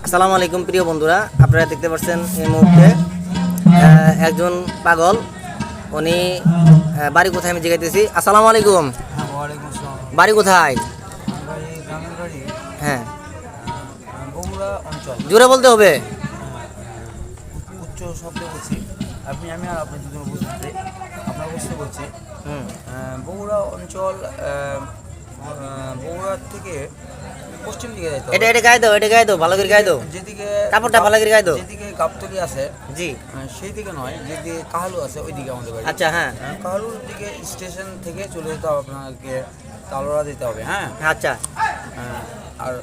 আসসালামু আলাইকুম প্রিয় বন্ধুরা আপনারা দেখতে পাচ্ছেন এই মুহূর্তে একজন পাগল। উনি বাড়ি কোথায় আমি জিজ্ঞাসা আসসালামু আলাইকুম। বাড়ি কোথায়? হ্যাঁ। বগুড়া অঞ্চল। জোরে বলতে হবে। উচ্চ শব্দে বলছি আপনি আমি আর আপনি দুজন বুঝতে আপনার বুঝতে বলছি। বগুড়া অঞ্চল বগুড়ার থেকে পশ্চিম দিকে যাইতে এটা এটা গায়ে দাও এটা গায়ে দাও ভালো করে গায়ে দাও। যেদিকে কাপড়টা ভালো করে গায়ে দাও। যেদিকে গাবতলি আছে জি। সেই দিকে নয় যেদিকে কাহালু আছে ওই দিকে আমাদের বাড়ি। আচ্ছা হ্যাঁ। কাহালুর দিকে স্টেশন থেকে চলে যেতে হবে আপনাকে তালোড়া দিতে হবে হ্যাঁ? আচ্ছা। আর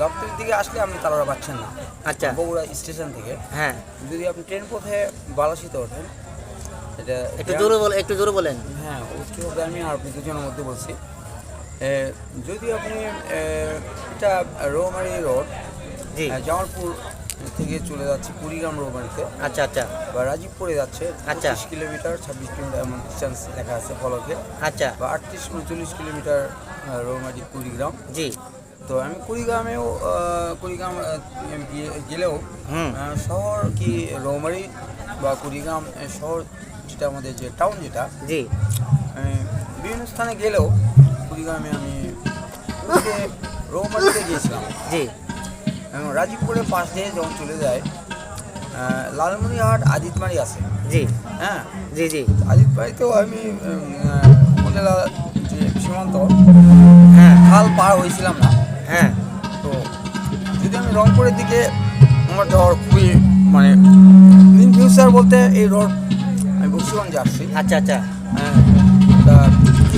গাবতলির দিকে আসলে আপনি তালোড়া পাচ্ছেন না। আচ্ছা। বগুড়া স্টেশন থেকে। হ্যাঁ। যদি আপনি ট্রেন পথে বালাসিতে ওঠেন এটা একটু জোরে বল একটু জোরে বলেন। হ্যাঁ উচ্চভাবে আমি আর দুজনের মধ্যে বলছি। যদি আপনি এটা রোমারি রোড জি। জামালপুর থেকে চলে যাচ্ছে কুড়িগ্রাম রৌমারিতে। আচ্ছা আচ্ছা। বা রাজীবপুরে যাচ্ছে আচ্ছা। কিলোমিটার ছাব্বিশ কিলোমিটার এমন ডিস্টেন্স লেখা আছে ফলকে আচ্ছা। বা আটত্রিশ উনচল্লিশ কিলোমিটার রৌমারি কুড়িগ্রাম। জি। তো আমি কুড়িগ্রামেও কুড়িগ্রাম গেলেও শহর কি রৌমারি বা কুড়িগ্রাম শহর যেটা আমাদের যে টাউন যেটা জি। বিভিন্ন স্থানে গেলেও কুড়িগ্রামে আমি রৌমারিতে গিয়েছিলাম। জি। এবং রাজীবপুরের পাশ দিয়ে যখন চলে যায় লালমনিরহাট আদিতমারি আছে। জি। হ্যাঁ? জি জি। আদিতমারিতেও আমি উপজেলা যে সীমান্ত হ্যাঁ। খাল পার হয়েছিলাম না। হ্যাঁ। তো যদি আমি রংপুরের দিকে আমার যাওয়ার খুবই মানে ইন ফিউচার বলতে এই রোড আমি বক্সিগঞ্জে আসছি। আচ্ছা আচ্ছা। হ্যাঁ, তা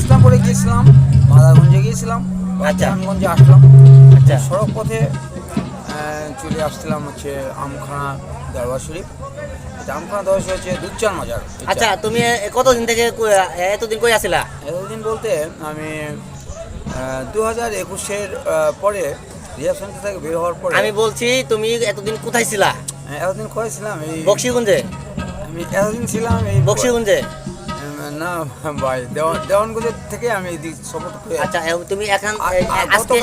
ইসলামপুরে গিয়েছিলাম। মাদারগঞ্জে গিয়েছিলাম আচ্ছা। রামগঞ্জে আসলাম। আচ্ছা। সড়ক পথে চলে আসছিলাম হচ্ছে আমখানা দরবার শরীফ। আমখানা দরবার শরীফ হচ্ছে দুধচান মাজার। এটা। আচ্ছা তুমি কতদিন থেকে এতদিন কই আসিলা? এতদিন বলতে আমি দু হাজার একুশের পরে রিহার্সাল থেকে বের হওয়ার পরে আমি বলছি তুমি এতদিন কোথায় ছিলা? হ্যাঁ, এতদিন এই বক্সিগঞ্জে? আমি এতদিন ছিলাম এই বক্সিগঞ্জে? না ভাই দেওয়ান দেওয়ানগঞ্জের থেকে আমি এদিক সপোর্ট করে। আচ্ছা তুমি এখন আজকে